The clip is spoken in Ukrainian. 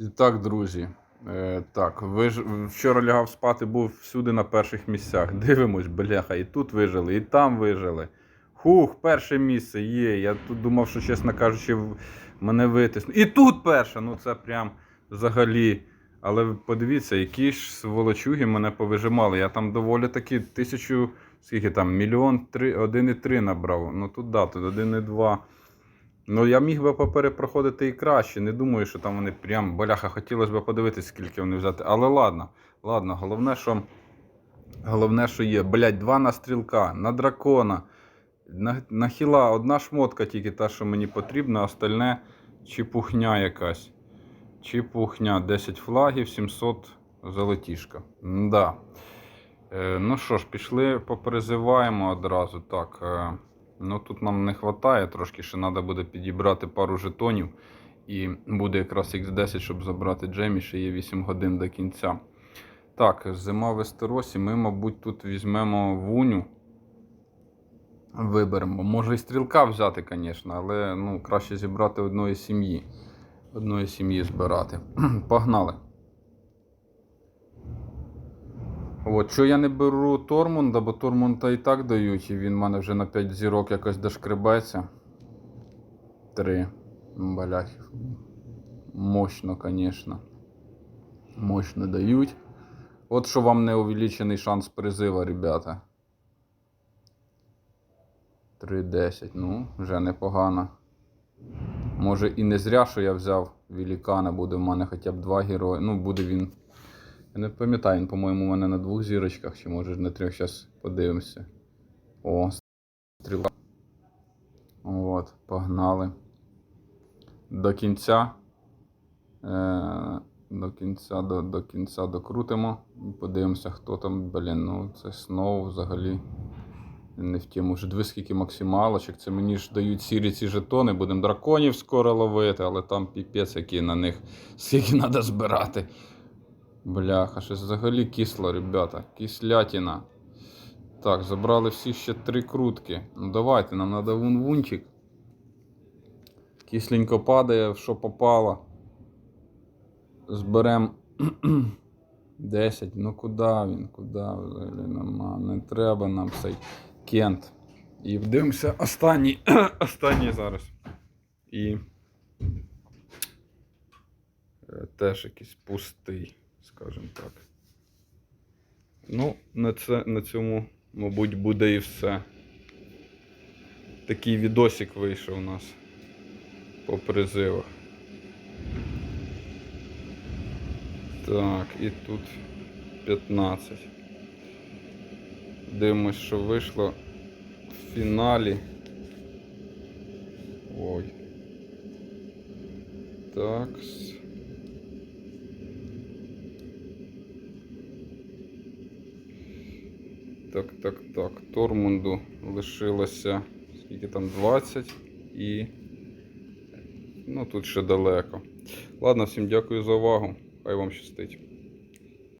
І так, друзі. Е, так, виж... вчора лягав спати, був всюди на перших місцях. Дивимось, бляха, і тут вижили, і там вижили. Хух, перше місце є. Я тут думав, що, чесно кажучи, мене витисну. І тут перше, ну це прям взагалі. Але подивіться, які ж сволочуги мене повижимали. Я там доволі таки тисячу, скільки там, мільйон три, один і три набрав. Ну тут да, тут один і два. Ну, я міг би поперепроходити і краще. Не думаю, що там вони прям бляха, хотілося б подивитися, скільки вони взяти. Але ладно, ладно, головне, що. Головне, що є. Блять, два на стрілка, на дракона, на, на хіла, одна шмотка тільки та, що мені потрібна, остальне чепухня якась. Чепухня, 10 флагів, 700 золотішка. Да. Е, ну що ж, пішли, попризиваємо одразу. Так. Е, ну тут нам не вистачає, трошки ще треба буде підібрати пару жетонів. І буде якраз X10, щоб забрати Джемі, ще є 8 годин до кінця. Так, зима в Естеросі. Ми, мабуть, тут візьмемо вуню. Виберемо. Може і стрілка взяти, звісно, але ну, краще зібрати одної сім'ї. Одної сім'ї збирати. Погнали. От, що я не беру Тормунда, бо Тормунда і так дають, і він в мене вже на 5 зірок якось дошкребеться. Три. Баляхів. Мощно, звісно. Мощно дають. От що вам не увеличений шанс призива, ребята. 3-10. Ну, вже непогано. Може і не зря, що я взяв Велікана, буде в мене хоча б два герої. Ну, буде він. Я не пам'ятаю, по-моєму, у мене на двох зірочках, чи може на трьох. Зараз подивимося. О, стріла. От, погнали. До кінця. Е, до кінця, до, до кінця докрутимо. Подивимося, хто там. Блін, ну це Сноу взагалі. Не в тему. Вже диви, скільки максималочок. Це мені ж дають сірі ці жетони. Будемо драконів скоро ловити, але там піпець, який на них скільки треба збирати. Бляха, щось взагалі кисло, ребята. Кислятина. Так, забрали всі ще три крутки. Ну давайте, нам треба вун-вунчик. Кисленько падає, що попало. Зберем 10. Ну куди він? Куди взагалі нема? Не треба нам цей кент. І вдивимося останній. останній зараз. І. е, Теж якийсь пустий, скажімо так. Ну, на, це, на цьому, мабуть, буде і все. Такий відосик вийшов у нас по призивах. Так, і тут 15. Дивимось, що вийшло в фіналі. Ой. Так. Так, так, так. Тормунду лишилося скільки там 20 і. Ну тут ще далеко. Ладно, всім дякую за увагу. Хай вам щастить.